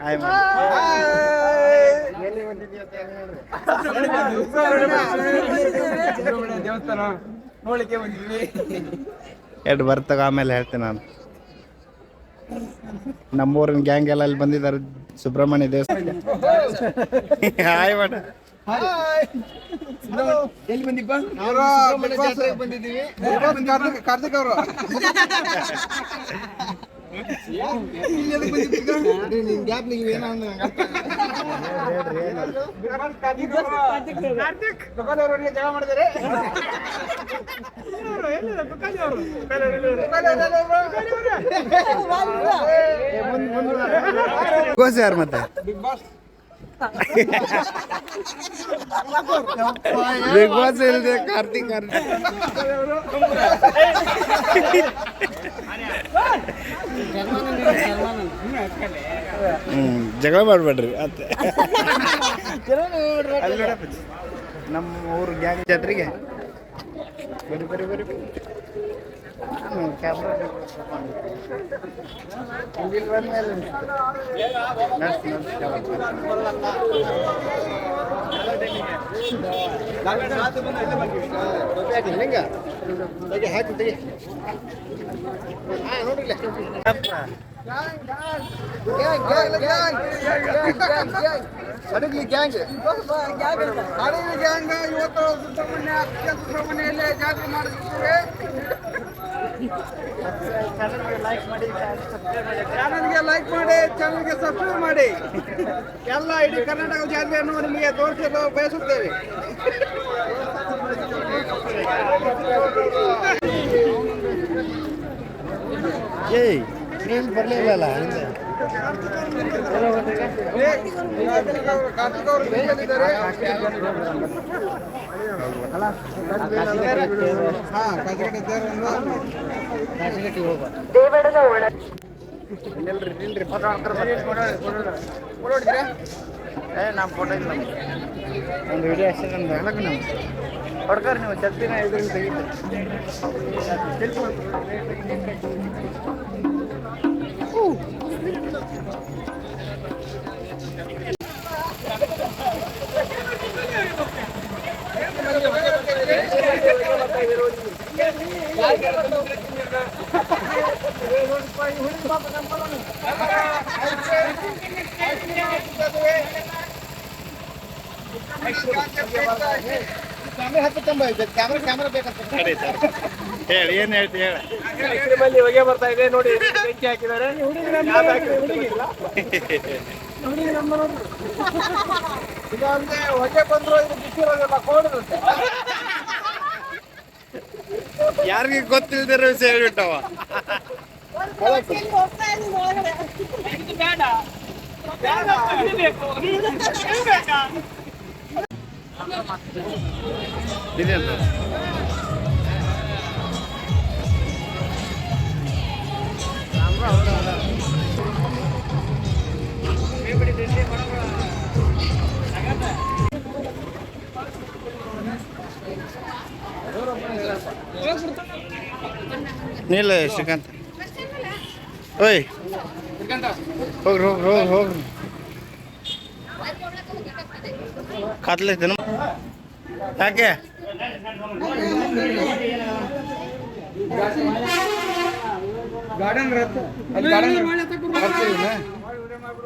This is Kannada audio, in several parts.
ಹಾಯ್ ದೇವಸ್ಥಾನ ನೋಡ್ಲಿಕ್ಕೆ ಬಂದಿದ್ವಿ ಎರಡು ಬರ್ತಾಗ ಆಮೇಲೆ ಹೇಳ್ತೇನೆ ನಾನು. ನಮ್ಮೂರಿನ ಗ್ಯಾಂಗ್ ಎಲ್ಲ ಅಲ್ಲಿ ಬಂದಿದ್ದಾರೆ ಸುಬ್ರಹ್ಮಣ್ಯ ದೇವಸ್ಥಾನ ಹಾಯ್ ಮಾಡ ಎಲ್ಲಿ ಬಂದಿಪ್ಪ ಬಂದಿದ್ದೀವಿ. ಕಾರ್ತಿಕ್ ಅವರು. ಜಗಳ ಮಾಡಿದರೆ ಕೋಸ್ ಯಾರು ಮತ್ತೆ ಬಿಗ್ ಬಾಸ್ ಬಿಗ್ ಬಾಸ್ ಇಲ್ದೆ ಕಾರ್ತಿಕ್ ಕಾರ್ತಿಕ್ ಜಗಳ ಮಾಡ್ಬೇಡ್ರಿ ಅತ್ತೆ. ನಮ್ಮ ಊರು ಗ್ಯಾಂಗ್ ಜಾತ್ರೆಗೆ. ಬರಿ ಬರಿ ಬರಿ. ಹ್ಮ್, ಗ್ಯಾಂಗ್ ಗ್ಯಾಂಗ್ ಗ್ಯಾಂಗ್. ಅಡಗ್ಲಿ ಗ್ಯಾಂಗ್ ಅಡಗ್ಲಿ ಗ್ಯಾಂಗ್ ಇವತ್ತು ಸುಬ್ರಹ್ಮಣ್ಯ ಅಕ್ಷಯ ಸುಬ್ರಹ್ಮಣ್ಯಲ್ಲಿ ಜಾತ್ರೆ ಮಾಡಿದ್ದೇವೆ. ಚಾನಲ್ಗೆ ಲೈಕ್ ಮಾಡಿ ಚಾನಲ್ಗೆ ಸಬ್ಸ್ಕ್ರೈಬ್ ಮಾಡಿ. ಎಲ್ಲ ಇಡೀ ಕರ್ನಾಟಕ ಜಾತ್ರೆಯನ್ನು ನಿಮಗೆ ತೋರಿಸಲು ಬಯಸುತ್ತೇವೆ ಏಯ್. ನೀನು ಬರಲಿಲ್ಲಲ್ಲ ಹಿಂದೆ. ನಿಲ್ರಿ ಫೋಟೋ ಇಲ್ಲ ಒಂದು ವಿಡಿಯೋ ನಾವು ಹೊಡ್ಕರ್ ನೀವು ಚಲ್ತಿನ ಎದುರು ಹೇಳಿ ಏನ್ ಹೇಳ್ತಿ ಹೇಳಿ. ಹೊಗೆ ಬರ್ತಾ ಇದೆ ನೋಡಿ ಬೆಂಕಿ ಹಾಕಿದ್ದಾರೆ. ಹೊಗೆ ಬಂದ್ರು ಇದು ಬಿಸಿರೋದಿಲ್ಲ ಕೋಡಿರುತ್ತೆ ಯಾರಿಗೆ ಗೊತ್ತಿಲ್ದಿರೋ ವಿಷಯ ಹೇಳ್ಬಿಟ್ಟವ. ಇದೆಂತ ನಿಲ್ಲ ಶ್ರೀಕಾಂತ್. ಓಯ್. ಹೋಗ್ರಿ ಹೋಗ್ರಿ ಹೋಗ್ರಿ ಹೋಗ್ರಿ. ಕತ್ಲೈತೇನು ಯಾಕೆ? ಗಾರ್ಡನ್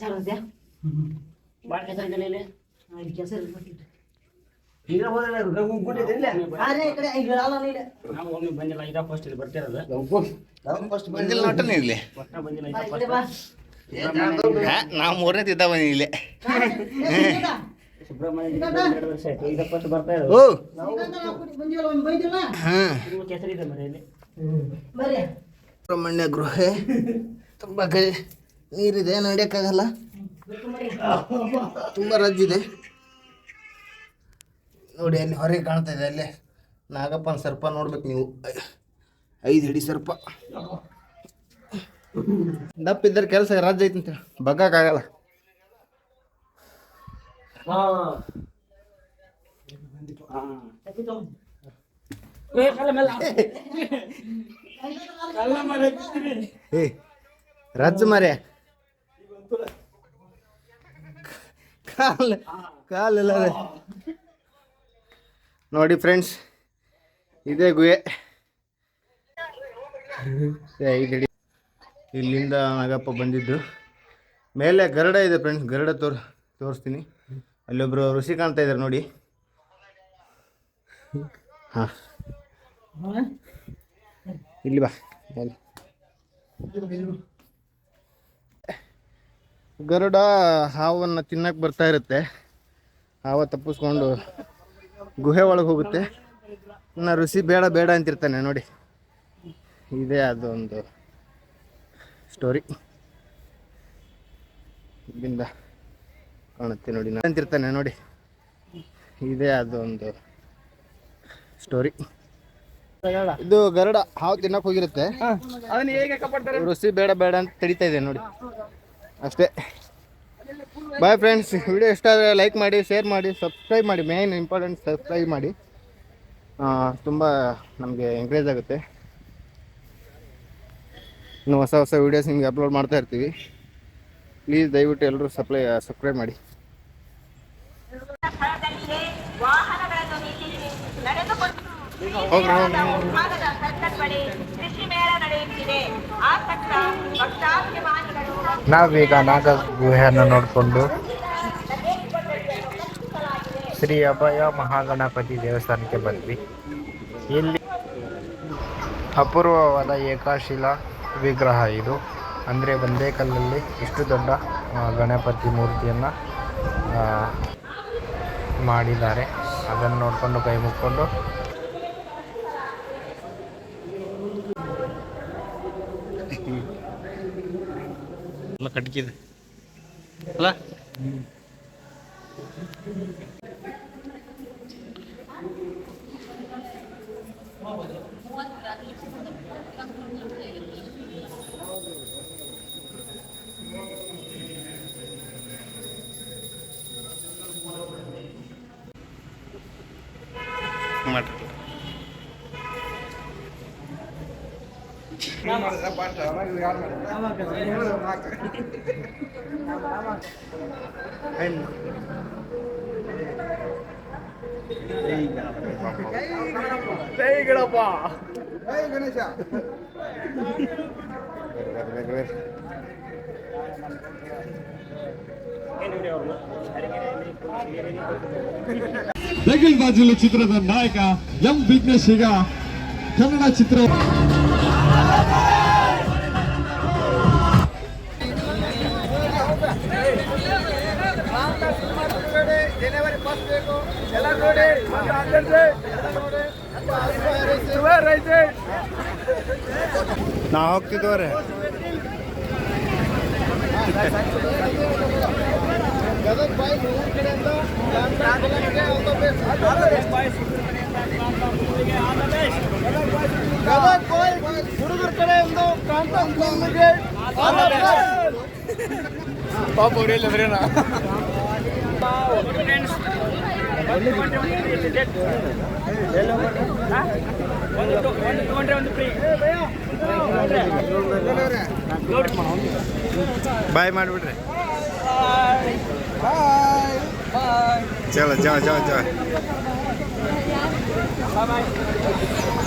ಇರುತ್ತೆ ಅಲ್ಲಿ ಗಾರ್ಡನ್ ಹೋಗಕ್ಕಾಗಲ್ಲ ಅಲ್ಲೇ ಬಿಗಾಕ ಮುಂಡ ಬಿಗಾಕ ಹೊಳೆ ಬರಕ್ ಮಟ್ಟ ಹೊಳ್ತಾರೆ ಮಗ ಏ ಎರಡು ಹುಡುಗ ಫಸ್ಟ್ ಬಂದಿಲ್ಲ ನೋಟ ಇಲ್ಲಿ ನಾವು ಮೂರನೇ ತಿದ್ದ ಬಂದಿ ಇಲ್ಲಿ. ಓ. ಹಾಂ. ಸುಬ್ರಹ್ಮಣ್ಯ ಗೃಹ. ತುಂಬ ಕೈ ನೀರಿದೆ ನಡೆಯೋಕ್ಕಾಗಲ್ಲ ತುಂಬ ರಜ್ಜಿದೆ. ನೋಡಿ ಅಲ್ಲಿ ಹೊರಗೆ ಕಾಣ್ತಾ ಇದೆ ಅಲ್ಲೇ ನಾಗಪ್ಪನ ಸರ್ಪ ನೋಡ್ಬೇಕು ನೀವು. ಐದು ಹಿಡಿ ಸರ್ಪ. ದಪ್ಪ ಇದ್ದರೆ ಕೆಲಸ ರಾಜ್ಯ ಐತಿ ಅಂತ ಬಗ್ಗಕ್ಕಾಗಲ್ಲ ಏ ರಾಜ್ಯ ಮರೆ ಕಾಲ್ ಕಾಲೆಲ್ಲ. ನೋಡಿ ಫ್ರೆಂಡ್ಸ್, ಇದೇ ಗುಹೆ. ಐದ್ ಇಲ್ಲಿಂದ ನಾಗಪ್ಪ ಬಂದಿದ್ದು. ಮೇಲೆ ಗರಡ ಇದೆ ಫ್ರೆಂಡ್ಸ್, ಗರಡ ತೋರ್, ತೋರಿಸ್ತೀನಿ. ಅಲ್ಲೊಬ್ರು ಋಷಿ ಕಾಣ್ತಾ ಇದ್ದಾರೆ ನೋಡಿ. ಹಾಂ. ಇಲ್ಲಿ ಬಾ. ಗರುಡ ಹಾವನ್ನು ತಿನ್ನಕ್ಕೆ ಬರ್ತಾ ಇರುತ್ತೆ. ಹಾವ ತಪ್ಪಿಸ್ಕೊಂಡು ಗುಹೆ ಒಳಗೆ ಹೋಗುತ್ತೆ. ಇನ್ನು ಋಷಿ ಬೇಡ ಬೇಡ ಅಂತಿರ್ತಾನೆ ನೋಡಿ. ಇದೇ ಅದೊಂದು ಸ್ಟೋರಿ ಇಲ್ಲಿಂದ ಕಾಣುತ್ತೆ ನೋಡಿ ನಾನು ಅಂತಿರ್ತಾನೆ ನೋಡಿ. ಇದೇ ಅದೊಂದು ಸ್ಟೋರಿ ಇದು ಗರಡ ಹಾವು ತಿನ್ನಕ್ಕೆ ಹೋಗಿರುತ್ತೆ. ರುಚಿ ಬೇಡ ಬೇಡ ಅಂತ ತಡಿತಾ ಇದೆ ನೋಡಿ. ಅಷ್ಟೇ. ಬಾಯ್ ಫ್ರೆಂಡ್ಸ್ ವಿಡಿಯೋ ಇಷ್ಟ ಆದರೆ ಲೈಕ್ ಮಾಡಿ ಶೇರ್ ಮಾಡಿ ಸಬ್ಸ್ಕ್ರೈಬ್ ಮಾಡಿ. ಮೇನ್ ಇಂಪಾರ್ಟೆಂಟ್ ಸಬ್ಸ್ಕ್ರೈಬ್ ಮಾಡಿ. ತುಂಬ ನಮಗೆ ಎಂಕರೇಜ್ ಆಗುತ್ತೆ. ಇನ್ನು ಹೊಸ ಹೊಸ ವೀಡಿಯೋಸ್ ನಿಮಗೆ ಅಪ್ಲೋಡ್ ಮಾಡ್ತಾ ಇರ್ತೀವಿ. ಪ್ಲೀಸ್ ದಯವಿಟ್ಟು ಎಲ್ಲರೂ ಸಪ್ಲೈ ಸಬ್ಸ್ಕ್ರೈಬ್ ಮಾಡಿ. ಹೋಗ್ರಿ, ನಾವೀಗ ನಾಗ ಗುಹೆಯನ್ನು ನೋಡಿಕೊಂಡು ಶ್ರೀ ಅಭಯ ಮಹಾಗಣಪತಿ ದೇವಸ್ಥಾನಕ್ಕೆ ಬಂದ್ವಿ. ಇಲ್ಲಿ ಅಪೂರ್ವವಾದ ಏಕಾಶಿಲಾ ವಿಗ್ರಹ ಇದು. ಅಂದರೆ ಒಂದೇ ಕಲ್ಲಲ್ಲಿ ಇಷ್ಟು ದೊಡ್ಡ ಗಣಪತಿ ಮೂರ್ತಿಯನ್ನು ಮಾಡಿದ್ದಾರೆ. ಅದನ್ನು ನೋಡಿಕೊಂಡು ಕೈ ಮುಕ್ಕೊಂಡು ಎಲ್ಲ ಕಟ್ಕಿದೆ ಅಲ್ಲ? ಮಾಡ್ರಿ. ಗಣಪ ಜೈ ಗಣೇಶ ಬಾಜುಲು ಚಿತ್ರದ ನಾಯಕ ಎಂ ವಿಘ್ನೇಶ್ ಈಗ ಕನ್ನಡ ಚಿತ್ರ ಜನವರಿ ಫಸ್ಟ್ ಬೇಕು. ಎಲ್ಲ ನೋಡಿ. ನೋಡಿ. ನಾವು ಹೋಗ್ತಿದ್ದವ್ರೆ. ಗದಗ ಬಾಯ್ ಊರ್ ಕಡೆಯಿಂದ ಗದಗ ಬಾಯ್ ಹುಡುಗರ ಕಡೆಯಿಂದ ಪಾಪ ಅವ್ರು ಹೇಳಿದ್ರೇನ ಬಾಯ್ ಮಾಡಿಬಿಡ್ರಿ. ಚಲೋ ಚಲೋ ಚಲೋ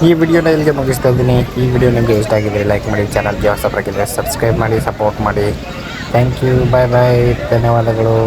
ಈ ವಿಡಿಯೋನ ಇಲ್ಲಿಗೆ ಮುಗಿಸ್ತಾ ಇದ್ದೀನಿ. ಈ ವಿಡಿಯೋ ನಿಮಗೆ ಇಷ್ಟ ಆಗಿದೆ ಲೈಕ್ ಮಾಡಿ ಚಾನಲ್ಗೆ ಹೊಸಬರಾಗಿದ್ದರೆ ಸಬ್ಸ್ಕ್ರೈಬ್ ಮಾಡಿ ಸಪೋರ್ಟ್ ಮಾಡಿ. ಥ್ಯಾಂಕ್ ಯು ಬಾಯ್ ಬಾಯ್ ಧನ್ಯವಾದಗಳು.